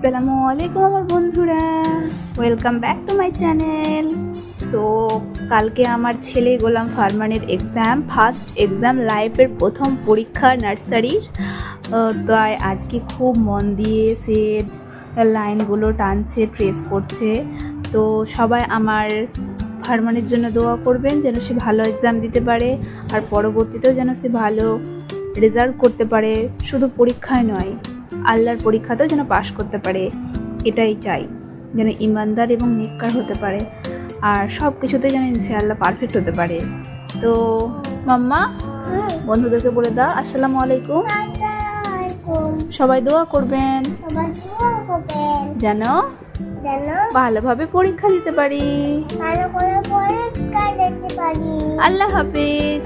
আসসালামু আলাইকুম আমার বন্ধুরা। Welcome back to my channel so কালকে আমার ছেলে গোলাম ফারমানের এক্সাম ফার্স্ট এক্সাম লাইফের প্রথম পরীক্ষা নার্সারির। তাই আজকে খুব মন দিয়ে সে লাইনগুলো টানছে ট্রেস করছে। তো সবাই আমার ফারমানের জন্য দোয়া করবেন যেন সে ভালো এক্সাম দিতে পারে, আর পরবর্তীতেও যেন সে ভালো রেজাল্ট করতে পারে। শুধু পরীক্ষায় নয় আল্লাহর পরীক্ষাতেও যেন পাশ করতে পারে এটাই চাই। যেন ইমানদার এবং নিকার হতে পারে আর সব কিছুতে যেন ইনশাআল্লাহ পারফেক্ট হতে পারে। তো মাম্মা বন্ধুদেরকে বলে দাও আসসালামু আলাইকুম। সবাই দোয়া করবেন। যেন ভালোভাবে পরীক্ষা দিতে পারি। আল্লাহ হাফেজ।